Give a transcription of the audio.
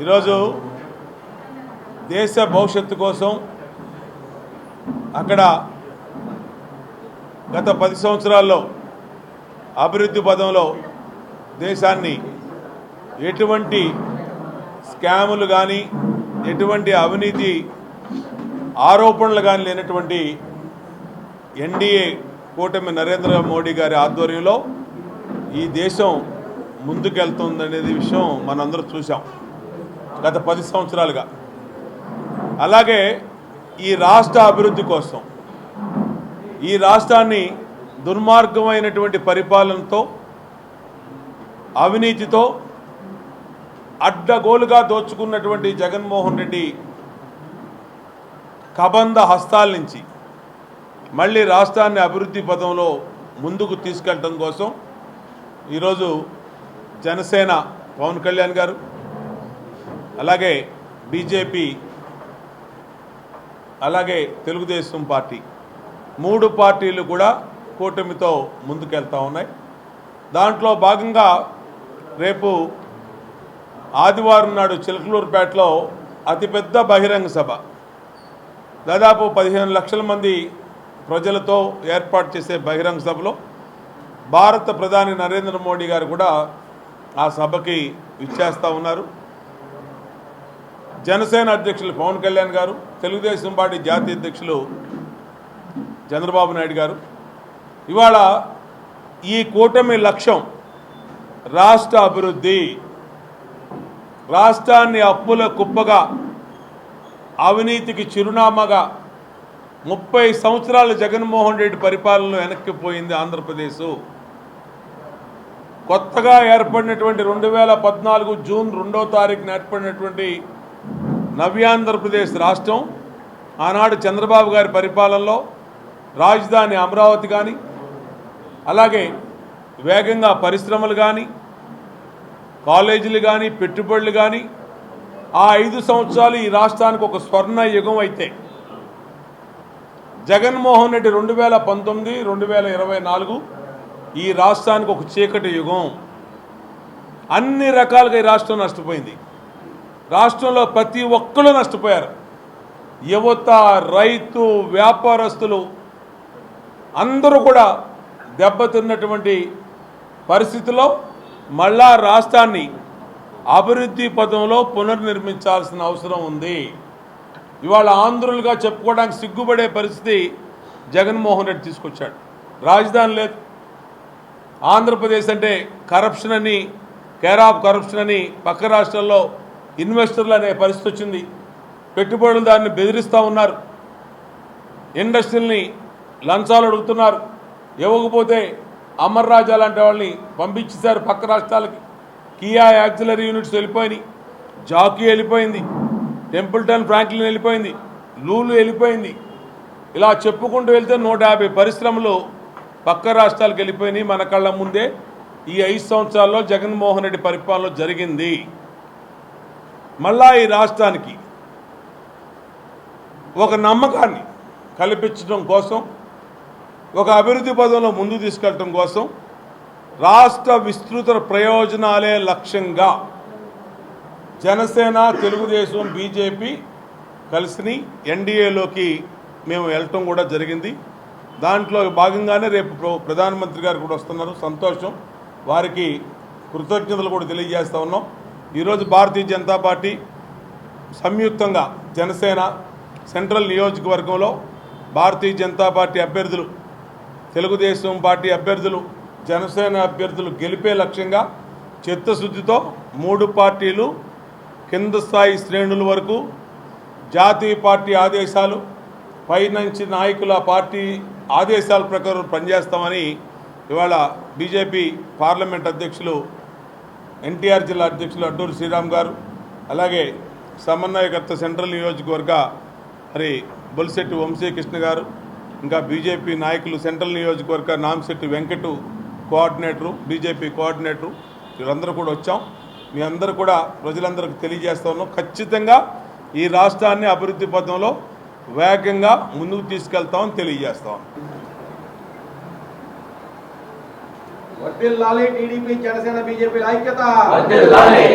ఈరోజు దేశ భవిష్యత్తు కోసం అక్కడ గత పది సంవత్సరాల్లో అభివృద్ధి పదంలో దేశాన్ని ఎటువంటి స్కాములు కానీ ఎటువంటి అవినీతి ఆరోపణలు కానీ లేనటువంటి ఎన్డీఏ కూటమి నరేంద్ర మోడీ గారి ఆధ్వర్యంలో ఈ దేశం ముందుకెళ్తుందనేది విషయం మనందరూ చూసాం గత పది సంవత్సరాలుగా. అలాగే ఈ రాష్ట్ర అభివృద్ధి కోసం ఈ రాష్ట్రాన్ని దుర్మార్గమైనటువంటి పరిపాలనతో అవినీతితో అడ్డగోలుగా దోచుకున్నటువంటి జగన్మోహన్ రెడ్డి కబంధ హస్తాల నుంచి మళ్ళీ రాష్ట్రాన్ని అభివృద్ధి పదంలో ముందుకు తీసుకెళ్ళటం కోసం ఈరోజు జనసేన పవన్ కళ్యాణ్ గారు అలాగే బీజేపీ అలాగే తెలుగుదేశం పార్టీ మూడు పార్టీలు కూడా కూటమితో ముందుకెళ్తా ఉన్నాయి. దాంట్లో భాగంగా రేపు ఆదివారం నాడు చిలకలూరుపేటలో అతిపెద్ద బహిరంగ సభ. దాదాపు పదిహేను లక్షల మంది ప్రజలతో ఏర్పాటు చేసే బహిరంగ సభలో భారత ప్రధాని నరేంద్ర మోడీ గారు కూడా ఆ సభకి ఇచ్చేస్తూ ఉన్నారు. జనసేన అధ్యక్షులు పవన్ కళ్యాణ్ గారు తెలుగుదేశం పార్టీ జాతీయ అధ్యక్షులు చంద్రబాబు నాయుడు గారు. ఇవాళ ఈ కూటమి లక్ష్యం రాష్ట్ర అభివృద్ధి. రాష్ట్రాన్ని అప్పుల కుప్పగా అవినీతికి చిరునామాగా ముప్పై సంవత్సరాలు జగన్మోహన్ రెడ్డి పరిపాలనలో వెనక్కిపోయింది ఆంధ్రప్రదేశ్. కొత్తగా ఏర్పడినటువంటి రెండు వేల పద్నాలుగు జూన్ రెండో తారీఖున ఏర్పడినటువంటి నవ్యాంధ్రప్రదేశ్ రాష్ట్రం ఆనాడు చంద్రబాబు గారి పరిపాలనలో రాజధాని అమరావతి కానీ అలాగే వేగంగా పరిశ్రమలు కానీ కాలేజీలు కానీ పెట్టుబడులు కానీ ఆ ఐదు సంవత్సరాలు ఈ రాష్ట్రానికి ఒక స్వర్ణ యుగం అయితే. జగన్మోహన్ రెడ్డి రెండు వేల పంతొమ్మిది రెండు వేల ఇరవై నాలుగు ఈ రాష్ట్రానికి ఒక చీకటి యుగం. అన్ని రకాలుగా ఈ రాష్ట్రం నష్టపోయింది. రాష్ట్రంలో ప్రతి ఒక్కరు నష్టపోయారు. యువత రైతు వ్యాపారస్తులు అందరూ కూడా దెబ్బతిన్నటువంటి పరిస్థితిలో మళ్ళా రాష్ట్రాన్ని అభివృద్ధి పదంలో పునర్నిర్మించాల్సిన అవసరం ఉంది. ఇవాళ ఆంధ్రులుగా చెప్పుకోవడానికి సిగ్గుపడే పరిస్థితి జగన్మోహన్ రెడ్డి తీసుకొచ్చాడు. రాజధాని లేదు. ఆంధ్రప్రదేశ్ అంటే కరప్షన్ అని కేర్ ఆఫ్ కరప్షన్ అని పక్క రాష్ట్రాల్లో ఇన్వెస్టర్లు అనే పరిస్థితి వచ్చింది. పెట్టుబడులు దాన్ని బెదిరిస్తూ ఉన్నారు. ఇండస్ట్రీల్ని లంచాలు అడుగుతున్నారు. ఇవ్వకపోతే అమర్ రాజా లాంటి వాళ్ళని పంపించేశారు పక్క రాష్ట్రాలకి. కియా యాక్సిలరీ యూనిట్స్ వెళ్ళిపోయినాయి. జాకీ వెళ్ళిపోయింది. టెంపుల్టన్ ఫ్రాంక్లిన్ వెళ్ళిపోయింది. లూలు వెళ్ళిపోయింది. ఇలా చెప్పుకుంటూ వెళ్తే నూట యాభై పరిశ్రమలు పక్క రాష్ట్రాలకు వెళ్ళిపోయినాయి. మన కళ్ళ ముందే ఈ ఐదు సంవత్సరాల్లో జగన్మోహన్ రెడ్డి పరిపాలన జరిగింది. మళ్ళా ఈ రాష్ట్రానికి ఒక నమ్మకాన్ని కల్పించడం కోసం ఒక అభివృద్ధి పదంలో ముందు తీసుకెళ్ళటం కోసం రాష్ట్ర విస్తృత ప్రయోజనాలే లక్ష్యంగా జనసేన తెలుగుదేశం బీజేపీ కలిసి ఎన్డీఏలోకి మేము వెళ్ళటం కూడా జరిగింది. దాంట్లో భాగంగానే రేపు ప్ర- ప్రధానమంత్రి గారు కూడా వస్తున్నారు. సంతోషం. వారికి కృతజ్ఞతలు కూడా తెలియజేస్తా ఉన్నాం. ఈరోజు భారతీయ జనతా పార్టీ సంయుక్తంగా జనసేన సెంట్రల్ నియోజకవర్గంలో భారతీయ జనతా పార్టీ అభ్యర్థులు తెలుగుదేశం పార్టీ అభ్యర్థులు జనసేన అభ్యర్థులు గెలిపే లక్ష్యంగా చిత్తశుద్ధితో మూడు పార్టీలు కింద స్థాయి శ్రేణుల వరకు జాతీయ పార్టీ ఆదేశాలు పైనుంచి నాయకుల పార్టీ ఆదేశాల ప్రకారం పనిచేస్తామని ఇవాళ బీజేపీ పార్లమెంట్ అధ్యక్షులు ఎన్టీఆర్ జిల్లా అధ్యక్షులు అడ్డూరు శ్రీరామ్ గారు అలాగే సమన్వయకర్త సెంట్రల్ నియోజకవర్గ మరి బొలిశెట్టి వంశీకృష్ణ గారు ఇంకా బీజేపీ నాయకులు సెంట్రల్ నియోజకవర్గ Namsetti Venkatu coordinator BJP coordinator వీళ్ళందరూ కూడా వచ్చాం. మీ అందరూ కూడా ప్రజలందరికీ తెలియజేస్తా ఉన్నాం. ఖచ్చితంగా ఈ రాష్ట్రాన్ని అభివృద్ధి పథంలో వేగంగా ముందుకు తీసుకెళ్తామని తెలియజేస్తాం వర్తిల్లాలి టీడీపీ జనసేన బీజేపీ ఐక్యత వర్ధిల్లాలి